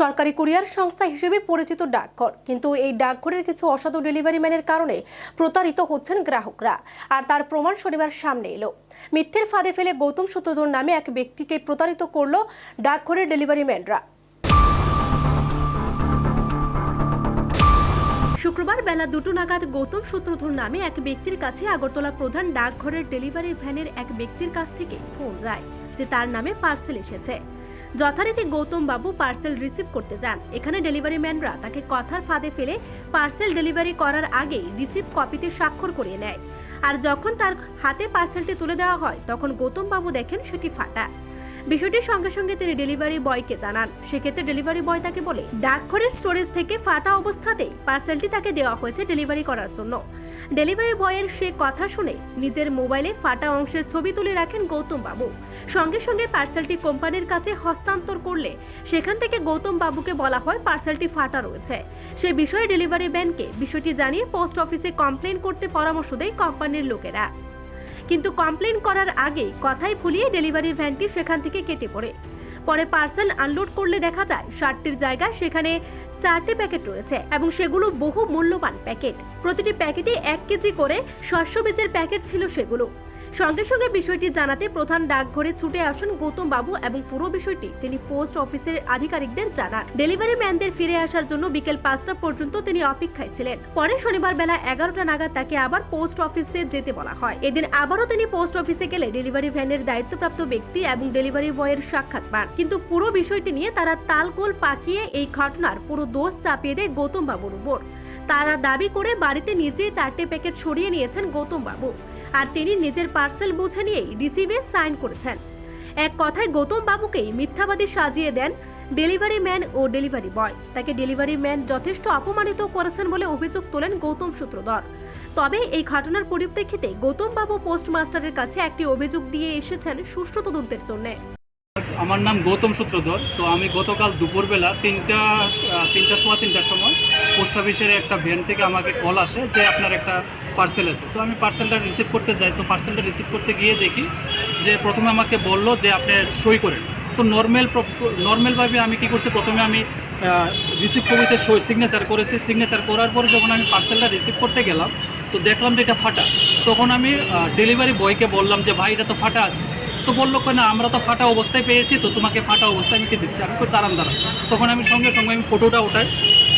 সরকারি কুরিয়ার সংস্থা হিসেবে পরিচিত ডাকঘর। কিন্তু এই ডাকঘরের কিছু অসাধু ডেলিভারি ম্যানের কারণে প্রতারিত হচ্ছেন গ্রাহকরা। আর তার প্রমাণ শনিবার সামনে এলো। মিথ্যের ফাঁদে ফেলে গৌতম সূত্রধর নামে এক ব্যক্তিকে প্রতারিত করল ডাকঘরের ডেলিভারি ম্যানরা। শুক্রবার বেলা দুটো নাগাদ গৌতম সূত্রধর নামে এক ব্যক্তির কাছে আগরতলা প্রধান ডাকঘরের ডেলিভারি ভ্যানের এক ব্যক্তির কাছ থেকে ফোন যায়, যে তার নামে পার্সেল এসেছে। যথারীতি গৌতম বাবু পার্সেল রিসিভ করতে যান। এখানে ডেলিভারি ম্যানরা তাকে কথার ফাঁদে ফেলে পার্সেল ডেলিভারি করার আগেই রিসিভ কপিতে স্বাক্ষর করিয়ে নেয়। আর যখন তার হাতে পার্সেলটি তুলে দেওয়া হয়, তখন গৌতম বাবু দেখেন সেটি ফাটা। বিষয়টির সঙ্গে সঙ্গে তিনি ডেলিভারি বয়কে জানান। সেক্ষেত্রে ডেলিভারি বয় তাকে বলে, ডাকঘরের স্টোরেজ থেকে ফাটা অবস্থাতেই পার্সেলটি তাকে দেওয়া হয়েছে ডেলিভারি করার জন্য। ডেলিভারি বয়ের সে কথা শুনে নিজের মোবাইলে ফাটা অংশের ছবি তুলে রাখেন গৌতম বাবু। সঙ্গে সঙ্গে পার্সেলটি কোম্পানির কাছে হস্তান্তর করলে সেখান থেকে গৌতম বাবুকে বলা হয় পার্সেলটি ফাটা রয়েছে। সে বিষয়ে ডেলিভারি ব্যানকে বিষয়টি জানিয়ে পোস্ট অফিসে কমপ্লেন করতে পরামর্শ দেয় কোম্পানির লোকেরা। কিন্তু কমপ্লেন করার আগেই কথাই ভুলিয়ে ডেলিভারি ভ্যানটি সেখান থেকে কেটে পড়ে। পরে পার্সেল আনলোড করলে দেখা যায় ষাটটির জায়গায় সেখানে চারটি প্যাকেট রয়েছে এবং সেগুলো বহু মূল্যবান প্যাকেট। প্রতিটি প্যাকেটে এক কেজি করে শস্য বীজের প্যাকেট ছিল সেগুলো। সঙ্গে সঙ্গে বিষয়টি জানাতে প্রধান ডাকঘরে ছুটে আসেন গৌতম বাবু এবং পুরো বিষয়টি তিনি পোস্ট অফিসের আধিকারিকদের জানান। ডেলিভারি ম্যানদের ফিরে আসার জন্য বিকেল পাঁচটা পর্যন্ত তিনি অপেক্ষায় ছিলেন। পরে শনিবার বেলা এগারোটা নাগাদ তাকে আবার পোস্ট অফিসে যেতে বলা হয়। এদিন আবারও তিনি পোস্ট অফিসে গেলে ডেলিভারি ভ্যানের দায়িত্বপ্রাপ্ত ব্যক্তি এবং ডেলিভারি বয়ের সাক্ষাৎ পান। কিন্তু পুরো বিষয়টি নিয়ে তারা তালগোল পাকিয়ে এই ঘটনার পুরো দোষ চাপিয়ে দেয় গৌতম বাবুর উপর। তারা দাবি করে বাড়িতে নিজেই চারটে প্যাকেট সরিয়ে নিয়েছেন গৌতম বাবু। আর তিনি নিজের পার্সেল বুঝে নিয়েই রিসিভে সাইন করেছেন। এক কথায় গৌতম বাবুকেই মিথ্যাবাদী সাজিয়ে দেন ডেলিভারি ম্যান ও ডেলিভারি বয়। তাকে ডেলিভারি ম্যান যথেষ্ট অপমানিত করেছেন বলে অভিযোগ তোলেন গৌতম সূত্রধর। তবে এই ঘটনার পরিপ্রেক্ষিতে গৌতম বাবু পোস্টমাস্টারের কাছে একটি অভিযোগ দিয়ে এসেছেন সুষ্ঠু তদন্তের জন্য। আমার নাম গৌতম সূত্রধর। তো আমি গতকাল দুপুরবেলা তিনটা তিনটা সোয়া তিনটার সময় পোস্ট অফিসের একটা ভ্যান থেকে আমাকে কল আসে যে আপনার একটা পার্সেল আছে। তো আমি পার্সেলটা রিসিভ করতে যাই। তো পার্সেলটা রিসিভ করতে গিয়ে দেখি যে প্রথমে আমাকে বলল যে আপনি সই করেন। তো নর্মাল নর্মালভাবে আমি কি করছি? প্রথমে আমি রিসিভ কবিতে সই সিগনেচার করেছি। সিগনেচার করার পরে যখন আমি পার্সেলটা রিসিভ করতে গেলাম, তো দেখলাম যে এটা ফাটা। তখন আমি ডেলিভারি বয়কে বললাম যে, ভাই, এটা তো ফাটা আছে। তো বলল না, আমরা তো ফাটা অবস্থায় পেয়েছি, তো তোমাকে ফাটা অবস্থায় আমি কি দিচ্ছি? আমি কই, দাঁড়ান দাঁড়ান। তখন আমি সঙ্গে সঙ্গে আমি ফটোটা ওঠাই।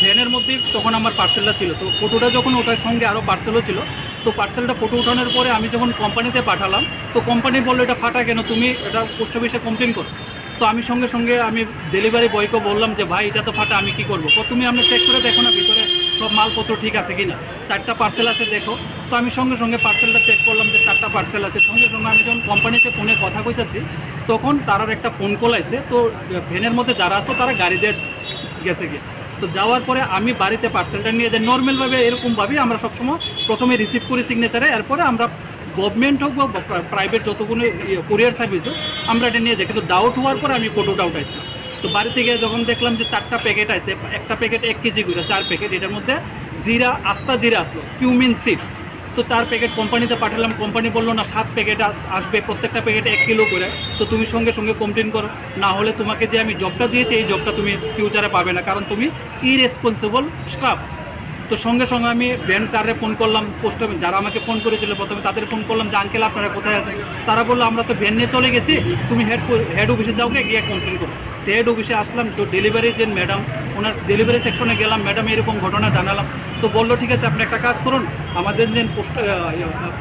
ভ্যানের মধ্যে তখন আমার পার্সেলটা ছিল। তো ফটোটা যখন ওঠার সঙ্গে আরও পার্সেলও ছিল, তো পার্সেলটা ফটো ওঠানোর পরে আমি যখন কোম্পানিতে পাঠালাম, তো কোম্পানি বলল, এটা ফাটা কেন? তুমি এটা পোস্ট অফিসে কমপ্লেন করো। তো আমি সঙ্গে সঙ্গে আমি ডেলিভারি বয়কে বললাম যে, ভাই, এটা তো ফাটা, আমি কি করব? তুমি আপনি চেক করে দেখো না, ভিতরে সব মালপত্র ঠিক আছে কি না চারটা পার্সেল আছে, দেখো। তো আমি সঙ্গে সঙ্গে পার্সেলটা চেক করলাম যে চারটা পার্সেল আছে। সঙ্গে সঙ্গে আমি যখন কোম্পানিতে ফোনে কথা কইতেছি, তখন তারার একটা ফোন কল আছে তো ভ্যানের মধ্যে যারা আসতো, তারা গাড়ি দিয়ে গেছে গিয়ে। তো যাওয়ার পরে আমি বাড়িতে পার্সেলটা নিয়ে যাই। নর্মালভাবে এরকমভাবেই আমরা সবসময় প্রথমে রিসিভ করি সিগনেচারে এরপরে আমরা গভর্নমেন্ট হোক বা প্রাইভেট যতগুলো কুরিয়ার সার্ভিস হোক, আমরা এটা নিয়ে যাই। কিন্তু ডাউট হওয়ার পরে আমি ফটোটা উঠাইছিলাম তো বাড়িতে গিয়ে যখন দেখলাম যে চারটা প্যাকেট আছে, একটা প্যাকেট এক কেজি করে, চার প্যাকেট, এটার মধ্যে জিরা, আস্তা জিরা আসলো কিউমিন সিড তো চার প্যাকেট কোম্পানিতে পাঠালাম, কোম্পানি বলল, না, সাত প্যাকেট আসবে, প্রত্যেকটা প্যাকেটে এক কিলো করে। তো তুমি সঙ্গে সঙ্গে কমপ্লেন করো। না হলে তোমাকে যে আমি জবটা দিয়েছি, এই জবটা তুমি ফিউচারে পাবে না, কারণ তুমি ইরেসপন্সিবল স্টাফ তো সঙ্গে সঙ্গে আমি ব্যান কারে ফোন করলাম পোস্ট অফিস যারা আমাকে ফোন করেছিল, প্রথমে তাদের ফোন করলাম যে, আঙ্কেল, আপনারা কোথায় আছেন? তারা বলল, আমরা তো ভ্যান নিয়ে চলে গেছি, তুমি হেড হেড অফিসে যাও গিয়ে কমপ্লেন করো। হেড অফিসে আসলাম, তো ডেলিভারি যে ম্যাডাম ওনার ডেলিভারি সেকশনে গেলাম ম্যাডাম এরকম ঘটনা জানালাম। তো বলল, ঠিক আছে, আপনি একটা কাজ করুন, আমাদের যে পোস্ট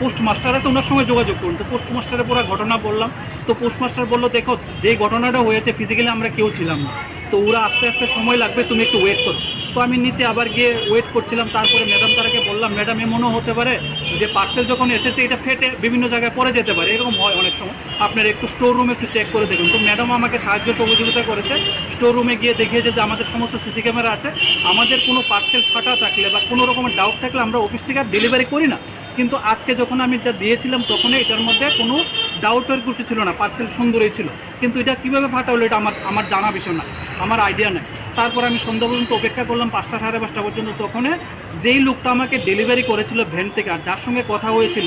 পোস্ট মাস্টার আছে, ওনার সঙ্গে যোগাযোগ করুন। তো পোস্ট মাস্টারের পুরো ঘটনা বললাম। তো পোস্ট মাস্টার বলল, দেখো, যে ঘটনাটা হয়েছে ফিজিক্যালি আমরা কেউ ছিলাম না। তো ওরা আস্তে আস্তে সময় লাগবে, তুমি একটু ওয়েট করো। তো আমি নিচে আবার গিয়ে ওয়েট করছিলাম, তারপরে ম্যাডাম তারাকে বললাম ম্যাডাম এমনও হতে পারে যে পার্সেল যখন এসেছে, এটা ফেটে বিভিন্ন জায়গায় পরে যেতে পারে। এরকম হয় অনেক সময়। আপনার একটু স্টোর রুম একটু চেক করে দেখুন। তো ম্যাডাম আমাকে সাহায্য সহযোগিতা করেছে। স্টোর রুমে গিয়ে দেখিয়ে যে আমাদের সমস্ত সিসি ক্যামেরা আছে। আমাদের কোনো পার্সেল ফাটা থাকলে বা কোনো রকমের ডাউট থাকলে আমরা অফিস থেকে আর ডেলিভারি করি না। কিন্তু আজকে যখন আমি এটা দিয়েছিলাম তখন এটার মধ্যে কোনো ডাউটের কিছু ছিল না পার্সেল সুন্দরই ছিল। কিন্তু এটা কীভাবে ফাটা হলো এটা আমার আমার জানা বিষয় না, আমার আইডিয়া নেই। তারপর আমি সন্ধ্যা পর্যন্ত অপেক্ষা করলাম পাঁচটা সাড়ে পাঁচটা পর্যন্ত, তখন যেই লোকটা আমাকে ডেলিভারি করেছিল ভ্যান থেকে, আর যার সঙ্গে কথা হয়েছিল,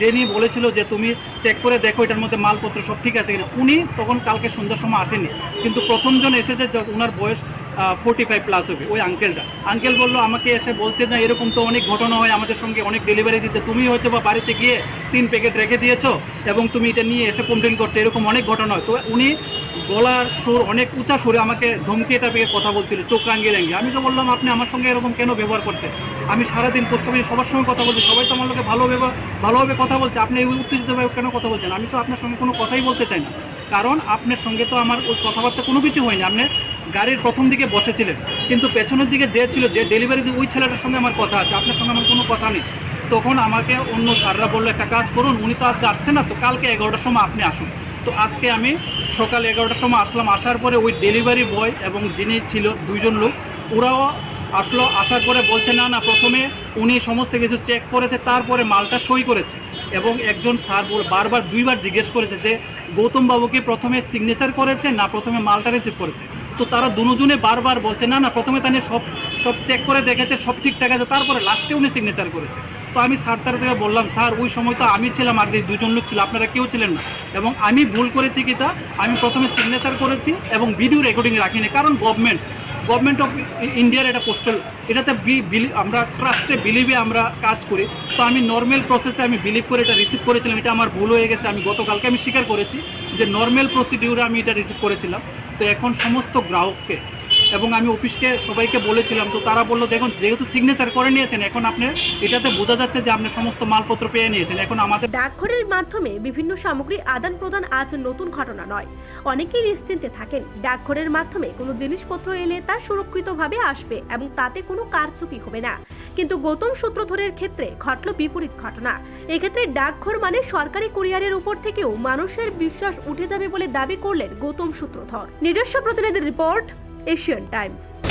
যে নিয়ে বলেছিল যে তুমি চেক করে দেখো এটার মধ্যে মালপত্র সব ঠিক আছে কিনা, উনি তখন কালকে সন্ধ্যার সময় আসেনি কিন্তু প্রথমজন এসেছে ওনার বয়স ফোর্টি ফাইভ প্লাস হবে, ওই আঙ্কেলটা আঙ্কেল বলল, আমাকে এসে বলছে না এরকম তো অনেক ঘটনা হয়, আমাদের সঙ্গে অনেক ডেলিভারি দিতে। তুমি হয়তো বা বাড়িতে গিয়ে তিন প্যাকেট রেখে দিয়েছ এবং তুমি এটা নিয়ে এসে কমপ্লেন করছ, এরকম অনেক ঘটনা হয়। তো উনি গলার সুর, অনেক উঁচা সুরে আমাকে ধমকি এটা পেয়ে কথা বলছিল, চোখ রাঙ্গিয়ে রাঙ্গিয়ে আমি তো বললাম, আপনি আমার সঙ্গে এরকম কেন ব্যবহার করছে আমি সারাদিন পোস্ট অফিসে সবার সঙ্গে কথা বলছি, সবাই তো আমার লোকে ভালো ব্যবহার, ভালোভাবে কথা বলছে। আপনি উত্তেজিতভাবে কেন কথা বলছেন? আমি তো আপনার সঙ্গে কোনো কথাই বলতে চাই না। কারণ আপনার সঙ্গে তো আমার ওই কথাবার্তা কোনো কিছু হয়নি। আপনি গাড়ির প্রথম দিকে বসেছিলেন। কিন্তু পেছনের দিকে যে ছিল, যে ডেলিভারি ওই ছেলেটার সঙ্গে আমার কথা আছে, আপনার সঙ্গে আমার কোনো কথা নেই। তখন আমাকে অন্য স্যাররা বলল, একটা কাজ করুন, উনি তো আজকে আসছে না, তো কালকে এগারোটার সময় আপনি আসুন। তো আজকে আমি সকাল এগারোটার সময় আসলাম, আসার পরে ওই ডেলিভারি বয় এবং যিনি ছিল দুইজন লোক, ওরাও আসলো, আসার পরে বলছে, না না, প্রথমে উনি সমস্ত কিছু চেক করেছে, তারপরে মালটা সই করেছে। এবং একজন স্যার বারবার দুইবার জিজ্ঞেস করেছে যে গৌতম বাবুকে প্রথমে সিগনেচার করেছে না প্রথমে মালটা রিসিভ করেছে? তো তারা দুজনে বারবার বলছে, না না, প্রথমে তাহলে সব সব চেক করে দেখেছে, সব ঠিকঠাক আছে, তারপরে লাস্টে উনি সিগনেচার করেছে। তো আমি স্যার তার থেকে বললাম, স্যার, ওই সময় তো আমি ছিলাম, আর দুজন লোক ছিল, আপনারা কেউ ছিলেন না। এবং আমি ভুল করেছি কি তা? আমি প্রথমে সিগনেচার করেছি এবং ভিডিও রেকর্ডিং রাখিনি, কারণ গভর্নমেন্ট গভর্নমেন্ট অফ ইন্ডিয়ার এটা পোস্টাল এটাতে আমরা ট্রাস্টে বিলিভে আমরা কাজ করি। তো আমি নর্মাল প্রসেসে আমি বিলিভ করে এটা রিসিভ করেছিলাম, এটা আমার ভুল হয়ে গেছে, আমি গতকালকে আমি স্বীকার করেছি যে নর্মাল প্রসিডিউরে আমি এটা রিসিভ করেছিলাম। তো এখন সমস্ত গ্রাহককে এবং আমি অফিসকে সবাইকে বলেছিলাম, তো তারা বলল, দেখুন, যেহেতু সিগনেচার করে নিয়েছেন, এখন আপনি এটাতে বোঝা যাচ্ছে যে আপনি সমস্ত মালপত্র পেয়ে নিয়েছেন। এখন আমাদের ডাকঘরের মাধ্যমে বিভিন্ন সামগ্রী আদান প্রদান আজ নতুন ঘটনা নয়। অনেকেই নিশ্চিন্তে থাকেন, ডাকঘরের মাধ্যমে কোনো জিনিসপত্র এলে তা সুরক্ষিতভাবে আসবে এবং তাতে কোনো কারচুপি হবে না। কিন্তু গৌতম সূত্রধরের ক্ষেত্রে ঘটল বিপরীত ঘটনা। এক্ষেত্রে ডাকঘর মানে সরকারি কুরিয়ারের উপর থেকেও মানুষের বিশ্বাস উঠে যাবে বলে দাবি করলেন গৌতম সূত্রধর। নিজস্ব প্রতিনিধির রিপোর্ট Asian Times.